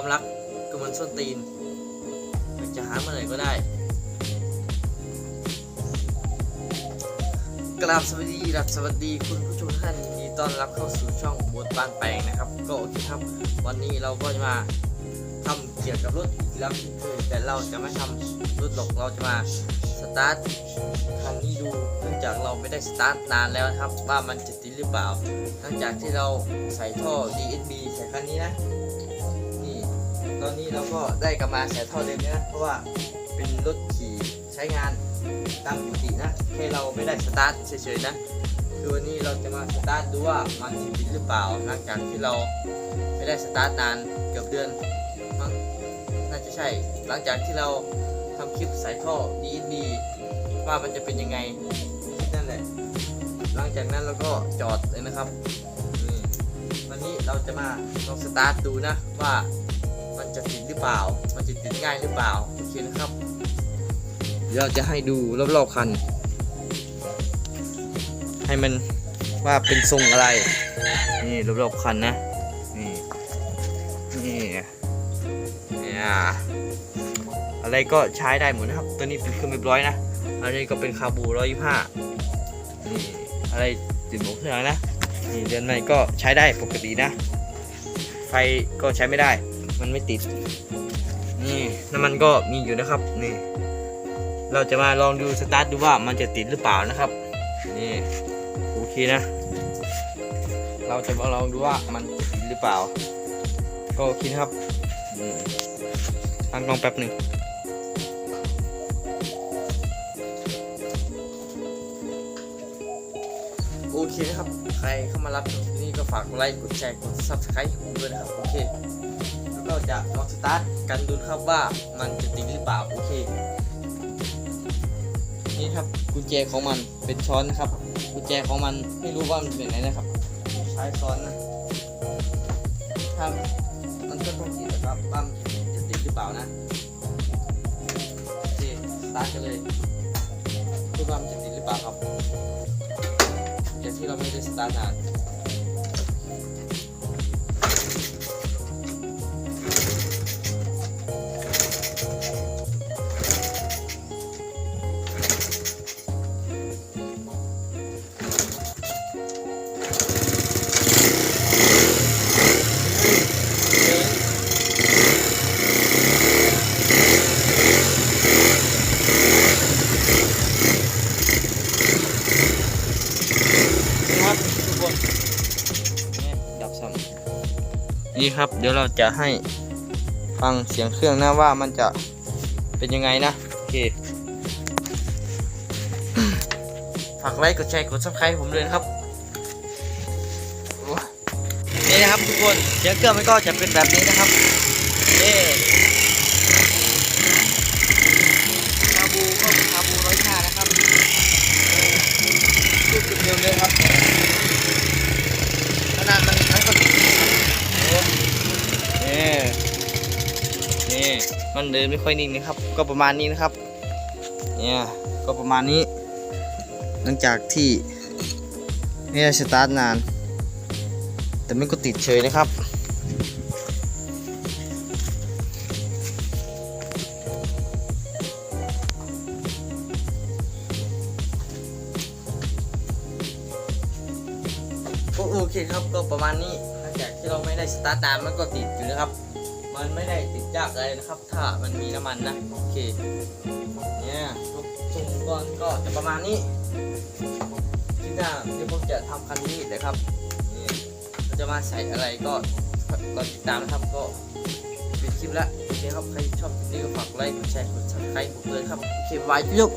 ความรักก็มือนส้นตีนจะหาเมื่อไหร่ก็ได้ กราบสวัสดีรับสวัสดีคุณผู้ชมท่านยินดีต้อนรับเข้าสู่ช่องบทบ้านแปลงนะครับ ก็โอเคครับ วันนี้เราก็จะมาทำเกี่ยวกับรถอีกแล้วเช่นเคยแต่เราจะไม่ทำรถหรอกเราจะมาสตาร์ทคันนี้ดูเนื่องจากเราไม่ได้สตาร์ทนานแล้วครับ ว่ามันจะติดหรือเปล่าหลังจากที่เราใส่ท่อ DSB ใส่คันนี้นะ ตอนนี้เราก็ได้กลับมาใส่ท่อเดิมนี้นะเพราะว่าเป็นรถขี่ใช้งานตามปกตินะแค่เราไม่ได้สตาร์ทเฉยๆนะคือวันนี้เราจะมาสตาร์ทดูว่ามันติดหรือเปล่าหลังจากที่เราไม่ได้สตาร์ทนานเกือบเดือนมั้งน่าจะใช่ หลังจากที่เราทำคลิปใส่ท่อ DSB ว่ามันจะเป็นยังไงนั่นแหละ หลังจากนั้นเราก็จอดเลยนะครับวันนี้เราจะมาลองสตาร์ทดูนะว่า มันจะติดหรือเปล่า มันจะติดง่ายหรือเปล่า โอเคนะครับ เราจะให้ดูรอบๆคัน ให้มันว่าเป็นทรงอะไร นี่รอบๆคันนะ นี่ นี่เนี่ยอะไรก็ใช้ได้หมดนะครับ ตัวนี้เป็นเครื่องเรียบร้อยนะ อันนี้ก็เป็นคาบูร้อยยี่ห้านี่อะไรติดหมวกเครื่องนะ นี่เดือนใหม่ก็ใช้ได้ปกตินะ ไฟก็ใช้ไม่ได้ มันไม่ติด นี่น้ำมันก็มีอยู่นะครับนี่ เราจะมาลองดูสตาร์ทดูว่ามันจะติดหรือเปล่านะครับ นี่โอเคนะ เราจะมาลองดูว่ามันติดหรือเปล่า ก็โอเคนะครับตั้งกล้องแป๊บหนึ่งโอเคนะครับ ใครเข้ามารับที่นี่ก็ฝากกดไลค์ กดแชร์ กด subscribe ให้ผมด้วยนะครับ โอเค จะลองสตาร์ทกันดูครับว่ามันจะติดหรือเปล่าโอเค นี่ครับกุญแจของมันเป็นช้อนนะครับ กุญแจของมันไม่รู้ว่ามันเป็นไหนนะครับ ใช้ซ้อนนะถ้ามันก็ต้องติดนะครับว่ามันจะติดหรือเปล่านะโอเคสตาร์ทกันเลยดูว่ามันจะติดหรือเปล่าครับจากที่เราไม่ได้สตาร์ทนาน นี่ครับ เดี๋ยวเราจะให้ฟังเสียงเครื่องนะว่ามันจะเป็นยังไงนะโอเคฝากไลค์กดแชร์กดซับสไครต์ผมเลยนะครับนี่นะครับทุกคนเสียงเครื่องมันก็จะเป็นแบบนี้นะครับ มันเดินไม่ค่อยนิ่งนะครับ ก็ประมาณนี้นะครับ เนี่ย ก็ประมาณนี้ หลังจากที่ไม่ได้สตาร์ทนาน แต่ไมันก็ติดเฉยนะครับ โอเคครับ ก็ประมาณนี้ หลังจากที่เราไม่ได้สตาร์ทนานมันก็ติดอยู่นะครับ มันไม่ได้ติดยากอะไรนะครับ ถ้ามันมีน้ำมันนะโอเคเนี่ยรูปทรงก่อนก็จะประมาณนี้ที่หน้าเดี๋ยวผมจะทำคันนี้นะครับนี่เราจะมาใส่อะไรก็รอติดตามนะครับก็ปิดคลิปแล้วโอเคครับใครชอบคลิปนี้ก็ฝากไลค์กดแชร์กดซับสไครต์ผมเลยครับโอเคบายจุ๊บ